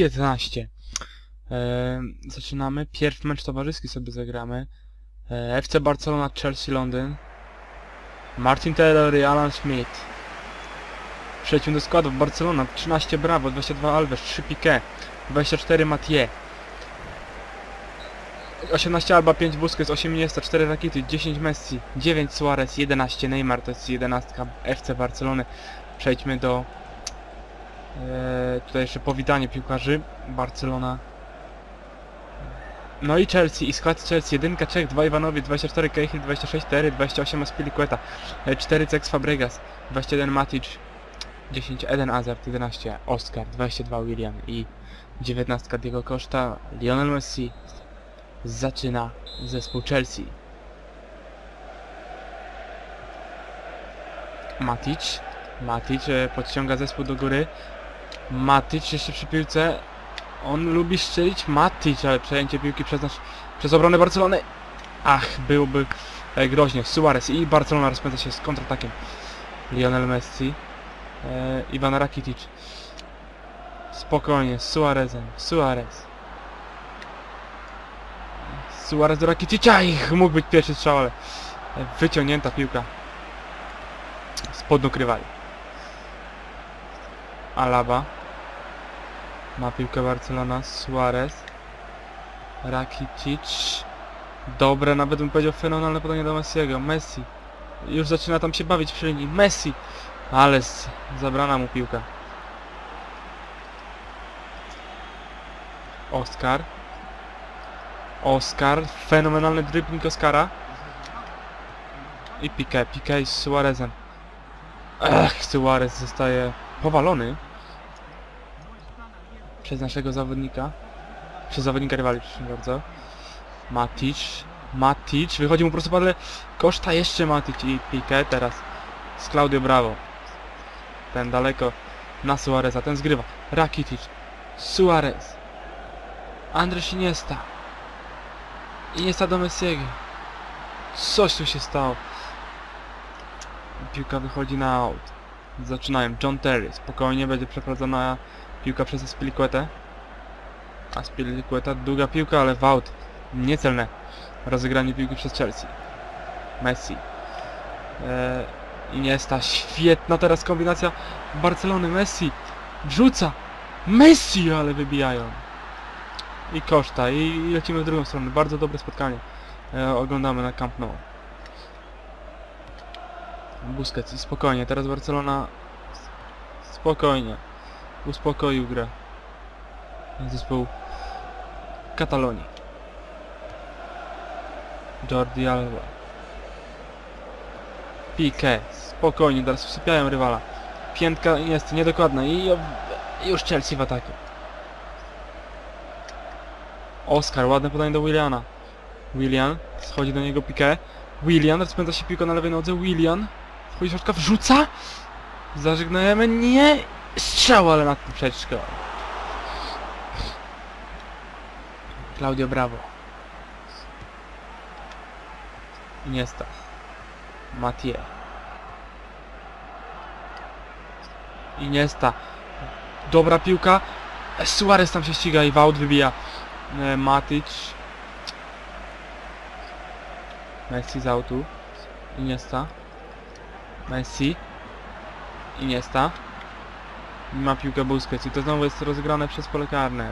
15. E, zaczynamy. Pierw mecz towarzyski sobie zagramy. E, FC Barcelona, Chelsea, Londyn. Martin Taylor i Alan Smith. Przejdźmy do składów. Barcelona 13 Bravo, 22 Alves, 3 Piqué, 24 Mathieu. 18 Alba, 5 Busquets, 8 Iniesta, 4 Rakity, 10 Messi, 9 Suarez, 11 Neymar, to jest 11 FC Barcelony. Przejdźmy do e, tutaj jeszcze powitanie piłkarzy Barcelona. No i Chelsea, i skład Chelsea, 1 Czech, 2 Iwanowie, 24 Cahill, 26 Tery, 28 Aspilicueta, 4 Cex Fabregas, 21 Matic, 10 Eden Hazard, 11 Oscar, 22 William i 19 Diego Costa, Lionel Messi zaczyna zespół Chelsea. Matic, Matic e, podciąga zespół do góry. Matic jeszcze przy piłce. On lubi strzelić Matic, ale przejęcie piłki przez nasz, przez obronę Barcelony. Ach, byłoby e, groźnie. Suarez i Barcelona rozpędza się z kontratakiem. Lionel Messi. E, Iwan Rakitic. Spokojnie, z Suarezem. Suarez. Suarez do Rakitica i mógł być pierwszy strzał, ale wyciągnięta piłka spod. Alaba. Ma piłkę Barcelona. Suarez. Rakitic. Dobre, nawet bym powiedział fenomenalne podanie do Messiego. Messi. Już zaczyna tam się bawić przy linii. Messi. Ale zabrana mu piłka. Oscar. Oscar. Fenomenalny dribbling Oscara. I Piqué. Piqué z Suarezem. Ech, Suarez zostaje powalony przez naszego zawodnika. Przez zawodnika rywali, przepraszam bardzo. Matic. Matic. Wychodzi mu prosto padle. Koszta jeszcze Matic i Piqué teraz z Claudio Bravo. Ten daleko na Suareza. Ten zgrywa. Rakitic. Suarez. Andres Iniesta. Iniesta do Messiego. Coś tu się stało. Piłka wychodzi na out. Zaczynają. John Terry. Spokojnie będzie przeprowadzona piłka przez Aspilicuetę. Aspilicueta. Długa piłka, ale w out. Niecelne. Rozegranie piłki przez Chelsea. Messi. Eee, Iniesta. Świetna teraz kombinacja Barcelony. Messi. Wrzuca. Messi, ale wybijają. I koszta. I, i lecimy w drugą stronę. Bardzo dobre spotkanie. E, oglądamy na Camp Nou. Busquets i spokojnie, teraz Barcelona spokojnie uspokoił grę. Zespół Katalonii. Jordi Alba. Piqué spokojnie, teraz wsypiają rywala. Piętka jest niedokładna i i już Chelsea w ataku. Oscar, ładne podanie do Williana. Willian, schodzi do niego Piqué Willian, rozpędza się piłka na lewej nodze. Willian Wchodzi środka, wrzuca. Zażegnajemy. Nie. Strzał, ale nad poprzeczką. Claudio Bravo. Iniesta. Mathieu. Iniesta. Dobra piłka. Suarez tam się ściga i Wout wybija. E, Matic. Messi z autu. Iniesta. Messi. Iniesta. Ma piłkę Busquets i to znowu jest rozegrane przez pole karne.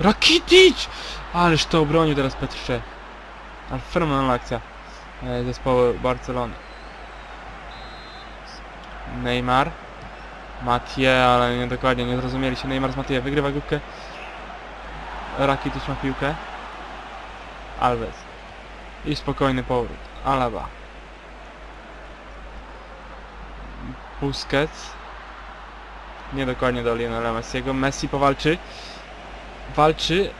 Rakitic! Ależ to obronił teraz Petrze. Ale fenomenalna akcja e, zespołu Barcelony. Neymar. Mathieu, ale nie dokładnie, nie zrozumieli się. Neymar z Mathieu wygrywa grupkę. Rakitic ma piłkę. Alves. I spokojny powrót. Alaba. Busquets. Nie dokładnie do Lionela Messiego. Messi powalczy. Walczy.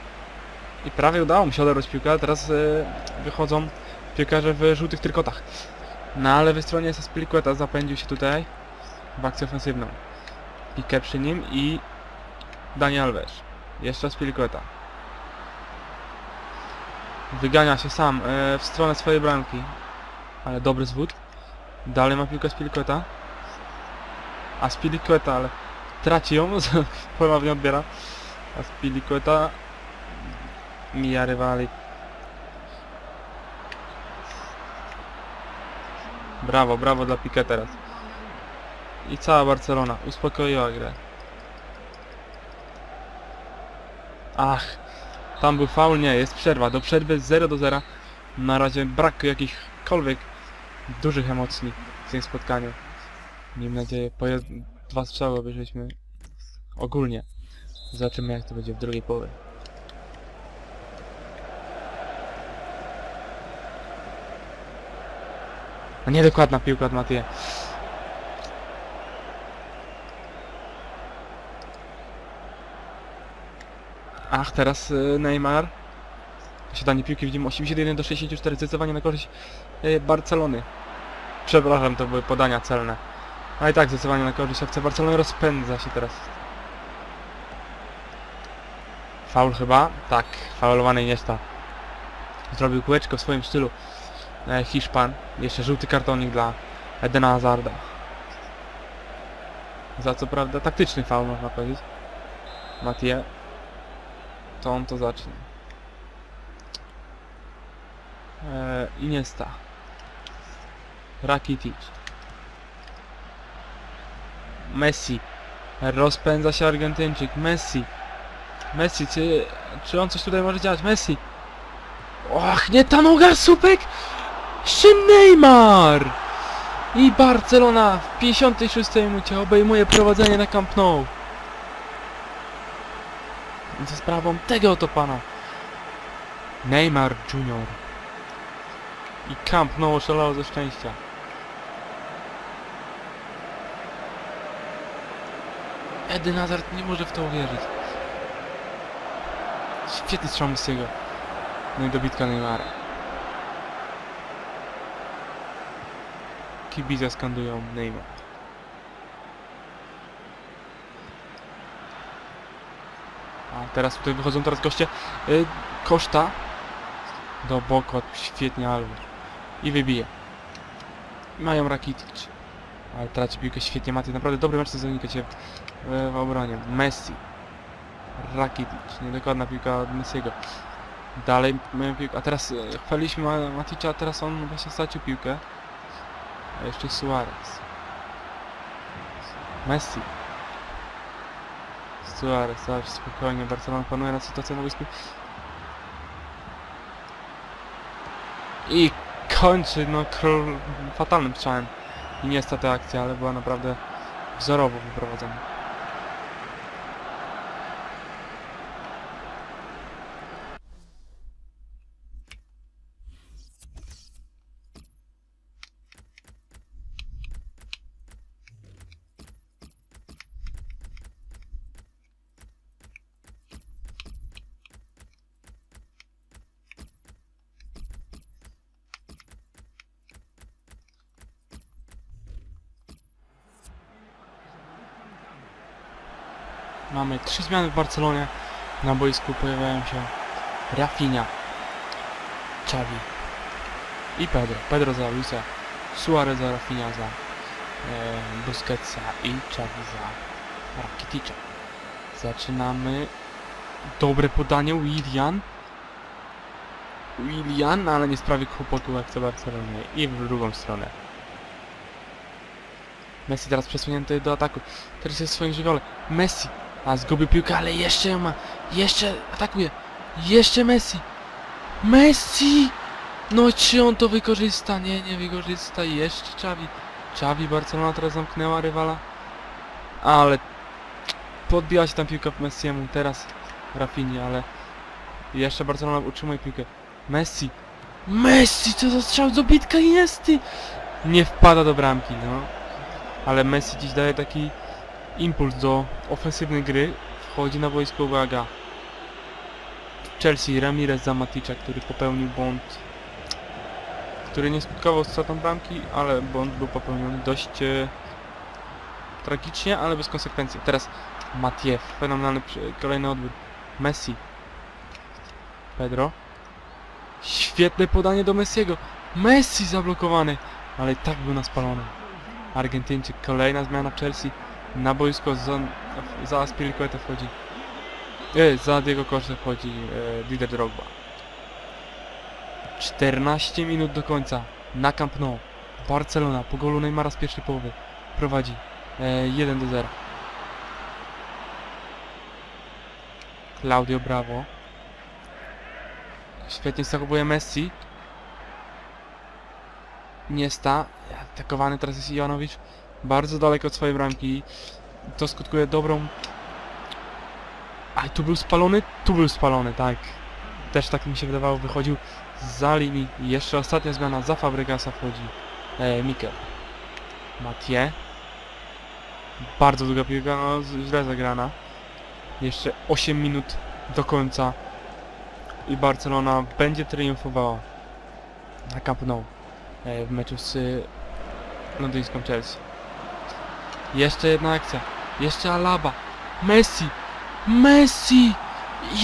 I prawie udało mu się odebrać piłkę, ale teraz e, wychodzą piłkarze w żółtych trykotach. Na lewej stronie jest Aspilicueta, zapędził się tutaj w akcję ofensywną. Piqué przy nim i Dani Alves. Jeszcze Aspilicueta. Wygania się sam e, w stronę swojej bramki. Ale dobry zwód. Dalej ma piłkę z Pilkota. Aspilicueta, ale traci ją, ponownie odbiera. Aspilicueta mija rywali. Brawo, brawo dla Piqué teraz. I cała Barcelona uspokoiła grę. Ach, tam był faul, nie, jest przerwa. Do przerwy 0 do 0. Na razie brak jakichkolwiek dużych emocji w tym spotkaniu. Miejmy nadzieję, po dwa strzały obejrzeliśmy ogólnie. Zobaczymy jak to będzie w drugiej połowie. No niedokładna piłka od Matije. Ach, teraz y, Neymar. Posiadanie piłki widzimy 81 do 64, zdecydowanie na korzyść y, Barcelony. Przepraszam, to były podania celne. A i tak zdecydowanie na korzyść FC Barcelony rozpędza się teraz. Faul chyba? Tak, faulowany Iniesta. Zrobił kółeczko w swoim stylu. E, Hiszpan. Jeszcze żółty kartonik dla Edena Hazarda. Za co prawda taktyczny faul można powiedzieć. Matije. To on to zacznie. E, Iniesta. Rakitic. Messi. Rozpędza się Argentyńczyk. Messi. Messi, czy, czy on coś tutaj może działać? Messi. Och, nie ta noga, supek! Jeszcze Neymar! I Barcelona w 56 minucie obejmuje prowadzenie na Camp Nou. Za sprawą tego oto pana. Neymar Junior. I Camp Nou oszalał ze szczęścia. Eden Hazard nie może w to uwierzyć. Świetny strzał Messiego. No i dobitka Neymara. Kibice skandują Neymar. A teraz tutaj wychodzą teraz goście. Y, Koszta. Do boku, świetnie Alves. I wybije. Mają Rakitic. Ale traci piłkę świetnie Maty. Naprawdę dobry mecz sezonnika cię w, obronie. Messi. Rakitic. Niedokładna piłka od Messiego. Dalej piłkę. A teraz e, chwaliliśmy Ma- Maticza, a teraz on właśnie stracił piłkę. A jeszcze Suarez. Messi. Suarez, Suarez spokojnie. Barcelona panuje na sytuację na boisku. I kończy, no król fatalnym strzałem. I niestety akcja, ale była naprawdę wzorowo wyprowadzona. Mamy trzy zmiany w Barcelonie. Na boisku pojawiają się Rafinha, Xavi i Pedro. Pedro za Luisa, Suarez za Rafinha za e, Busquetsa i Xavi za Rakiticza. Zaczynamy. Dobre podanie, Willian. Willian, ale nie sprawi kłopotu jak to Barcelonie. I w drugą stronę. Messi teraz przesunięty do ataku. Teraz jest w swoim żywiole. Messi. A zgubił piłkę, ale jeszcze ją ma. Jeszcze atakuje. Jeszcze Messi. Messi! No czy on to wykorzysta? Nie, nie wykorzysta. Jeszcze Xavi. Xavi, Barcelona teraz zamknęła rywala. Ale podbiła się tam piłka Messiemu. Teraz Rafinha, ale jeszcze Barcelona utrzymuje piłkę. Messi. Messi, co za strzał do bitka jest Nie wpada do bramki, no. Ale Messi dziś daje taki impuls do ofensywnej gry. Wchodzi na boisko, uwaga. Chelsea, Ramirez za Maticza, który popełnił błąd, który nie skutkował stratą bramki, ale błąd był popełniony dość e, tragicznie, ale bez konsekwencji. Teraz Matiew, fenomenalny kolejny odbiór. Messi. Pedro. Świetne podanie do Messiego. Messi zablokowany, ale i tak był na spalony. Argentyńczyk, kolejna zmiana Chelsea. Na boisko za, za Aspilicueta wchodzi. E, za Diego Costa wchodzi e, Didier Drogba. 14 minut do końca. Na Camp Nou. Barcelona po golu Neymara z pierwszej połowy prowadzi e, 1 do 0. Claudio Bravo. Świetnie zachowuje Messi. Niesta. Atakowany teraz jest Iwanowicz. Bardzo daleko od swojej bramki. To skutkuje dobrą... A tu był spalony? Tu był spalony, tak. Też tak mi się wydawało. Wychodził za linii. Jeszcze ostatnia zmiana. Za Fabregasa wchodzi e, Mikel. Mathieu. Bardzo długa piłka, no źle zagrana. Jeszcze 8 minut do końca. I Barcelona będzie triumfowała na Camp Nou e, w meczu z londyńską Chelsea. Jeszcze jedna akcja. Jeszcze Alaba. Messi. Messi!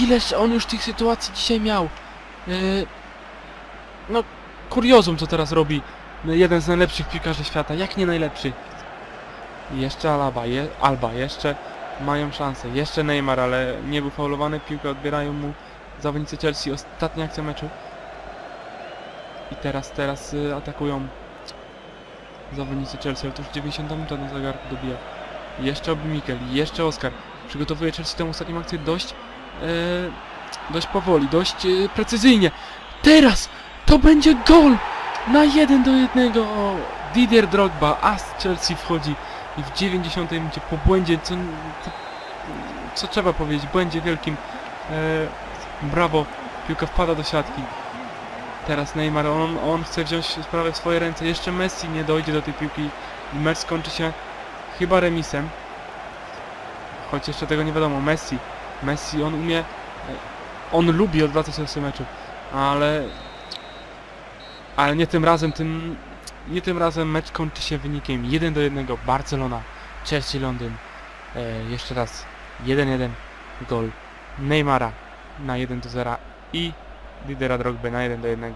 Ileż on już tych sytuacji dzisiaj miał. E, no, kuriozum co teraz robi jeden z najlepszych piłkarzy świata, jak nie najlepszy. Jeszcze Alaba, je, Alba, jeszcze mają szansę. Jeszcze Neymar, ale nie był faulowany, piłkę odbierają mu zawodnicy Chelsea. Ostatnia akcja meczu. I teraz, teraz y, atakują zawodnicy Chelsea, ale to już 90 minuta na zegarku dobija. Jeszcze Mikel, jeszcze Oscar. Przygotowuje Chelsea tę ostatnią akcję dość, e, dość powoli, dość e, precyzyjnie. Teraz to będzie gol na 1 do 1. O, Didier Drogba, as Chelsea wchodzi i w 90 minucie po błędzie, co, co, co trzeba powiedzieć, błędzie wielkim. E, brawo, piłka wpada do siatki. Teraz Neymar, on, on chce wziąć sprawę w swoje ręce. Jeszcze Messi nie dojdzie do tej piłki i mecz skończy się chyba remisem. Choć jeszcze tego nie wiadomo. Messi. Messi, on umie... On lubi odwracać się meczu. Ale... Ale nie tym razem, tym... Nie tym razem mecz kończy się wynikiem 1 do 1. Barcelona, Chelsea Londyn. E, jeszcze raz 1-1 gol Neymara na 1 do 0 i Lidera Drogby na 1 do 1